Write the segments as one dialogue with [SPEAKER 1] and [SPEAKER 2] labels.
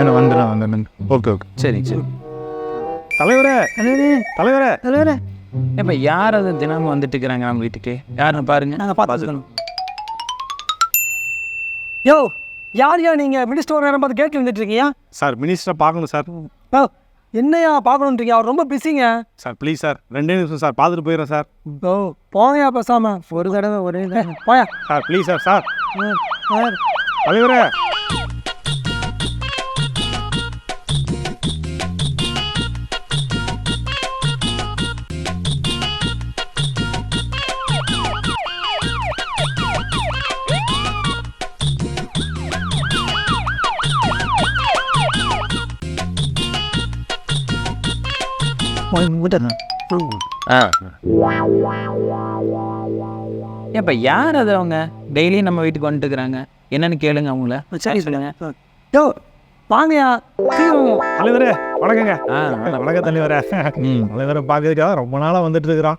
[SPEAKER 1] என்ன வந்துடுறேன் வந்துடுறேன். Okay okay.
[SPEAKER 2] சரி சரி.
[SPEAKER 1] தலைவரே தலைவரே.
[SPEAKER 3] தலைவரே.
[SPEAKER 2] இப்போ யார் அது தினமும் வந்துட்டு இருக்கிறாங்க நம்ம வீட்டுக்கு? யாருன்னு பாருங்க.
[SPEAKER 3] நாங்கள் பார்த்துக்கணும் யோ யார் யா நீங்கள் மினிஸ்டர் நேரம் பார்த்து கேட்டு வந்துட்டு இருக்கீங்க?
[SPEAKER 1] சார் மினிஸ்டரை பார்க்கணும் சார்.
[SPEAKER 3] ஓ என்னையா பார்க்கணுன்றீங்க அவர் ரொம்ப பிஸிங்க
[SPEAKER 1] சார் ப்ளீஸ் சார். ரெண்டே நிமிஷம் சார். பார்த்துட்டு போயிடுறேன் சார்.
[SPEAKER 3] ஓ போங்கயா பேசாம. ஒரு தடவை ஒரே போயா.
[SPEAKER 1] Sir please sir sir. தலைவரே.
[SPEAKER 2] ஆ. ஏப்பா யார் அது அவங்க? டெய்லியும் நம்ம வீட்டுக்கு வந்துட்டு இருக்கிறாங்க என்னன்னு கேளுங்க அவங்கள.
[SPEAKER 3] சரி சொல்லுங்க. யோ வாங்கயா
[SPEAKER 1] தலைவரே வணக்கங்க.
[SPEAKER 2] ஆ
[SPEAKER 1] வணக்கம். தலைவரே. தலைவரை பார்க்கறதுக்காக ரொம்ப நாளாக வந்துட்டு இருக்கிறோம்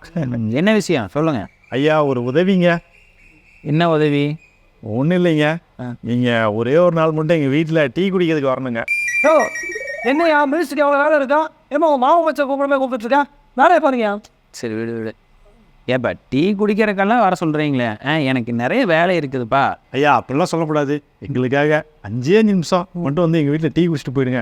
[SPEAKER 2] என்ன விஷயம்? சொல்லுங்க.
[SPEAKER 1] ஐயா ஒரு உதவிங்க.
[SPEAKER 2] என்ன உதவி?
[SPEAKER 1] ஒன்றும் இல்லைங்க. நீங்கள் ஒரே ஒரு நாள் மட்டும் எங்கள் வீட்டில் டீ குடிக்கிறதுக்கு வரணுங்க.
[SPEAKER 3] யோ என்னையா மினிஸ்டருக்கு அவ்வளோ வேலை இருக்கா? ஏமா உங்கள் மாவு வச்ச கூப்பிடமே கூப்பிட்டு இருக்கேன் வேலையை பாருங்க
[SPEAKER 2] சரி விடு விடு. ஏப்பா டீ குடிக்கிறக்கெல்லாம் வர சொல்கிறீங்களே ஆ எனக்கு நிறைய வேலை இருக்குதுப்பா.
[SPEAKER 1] ஐயா அப்படிலாம் சொல்லக்கூடாது. எங்களுக்காக அஞ்சே நிமிஷம் மட்டும் வந்து எங்கள் வீட்டில் டீ குடிச்சிட்டு போயிடுங்க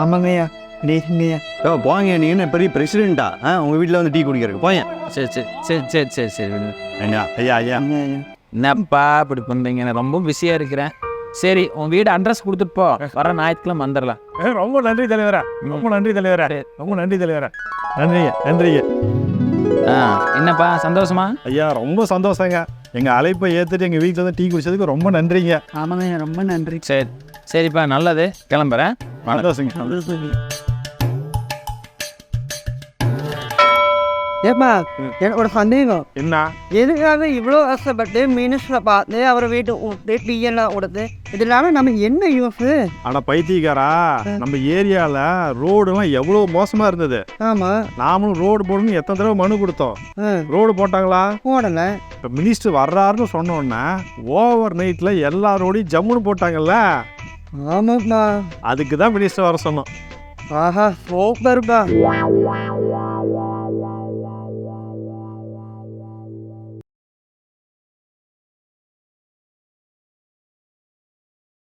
[SPEAKER 3] ஆமாங்கய்யா நீங்கய்யா
[SPEAKER 4] ஓ போங்க நீ என்ன பெரிய பிரசிடென்ட்டா ஆ உங்கள் வீட்டில் வந்து டீ குடிக்கிறதுக்கு போயேன்
[SPEAKER 2] சரி சரி சரி சரி சரி சரி விடு விடு.
[SPEAKER 1] ஐயா ஐயா ஐயா.
[SPEAKER 2] என்னப்பா இப்படி பண்ணுறீங்க நான் ரொம்ப பிஸியாக இருக்கிறேன். சரி உன் வீடு அட்ரஸ் கொடுத்துட்டு போ. வர ஞாயிற்றுக்கிழமை வந்துடலாம்.
[SPEAKER 1] ஏ, ரொம்ப நன்றி தலைவரே. ரொம்ப நன்றி தலைவரே. ரொம்ப நன்றி தலைவரே. நன்றிங்க நன்றிங்க.
[SPEAKER 2] ஆ என்னப்பா சந்தோஷமா?
[SPEAKER 1] ஐயா ரொம்ப சந்தோஷங்க. எங்கள் அழைப்பை ஏற்றுட்டு எங்கள் வீட்டில் வந்து டீ குடிச்சதுக்கு ரொம்ப நன்றிங்க.
[SPEAKER 3] ஆமாங்கய்யா ரொம்ப நன்றி.
[SPEAKER 2] சரி சரிப்பா நல்லது. கிளம்புறேன்.
[SPEAKER 1] சந்தோஷங்க.
[SPEAKER 3] ஏப்பா எனக்கு ஒரு சந்தேகம்.
[SPEAKER 1] என்ன?
[SPEAKER 3] எதுக்காக இவ்வளோ கஷ்டப்பட்டு மினிஸ்டரை பார்த்து அவரை வீட்டு விட்டு டீ எல்லாம் கொடுத்து இது இல்லாமல் நம்ம என்ன யூஸ்
[SPEAKER 1] ஆனால் பைத்தியக்காரா நம்ம ஏரியாவில் ரோடுலாம் எவ்வளோ மோசமாக இருந்தது.
[SPEAKER 3] ஆமாம்
[SPEAKER 1] நாமளும் ரோடு போடணும்னு எத்தனை தடவை மனு கொடுத்தோம். ரோடு போட்டாங்களா?
[SPEAKER 3] போடலை.
[SPEAKER 1] இப்போ மினிஸ்டர் வர்றாருன்னு சொன்னோன்னே ஓவர் நைட்டில் எல்லா ரோடையும் ஜம்முன்னு போட்டாங்கல்ல?
[SPEAKER 3] ஆமாப்பா
[SPEAKER 1] அதுக்கு தான் மினிஸ்டர் வர சொன்னோம்.
[SPEAKER 3] ஆஹா சூப்பர்ப்பா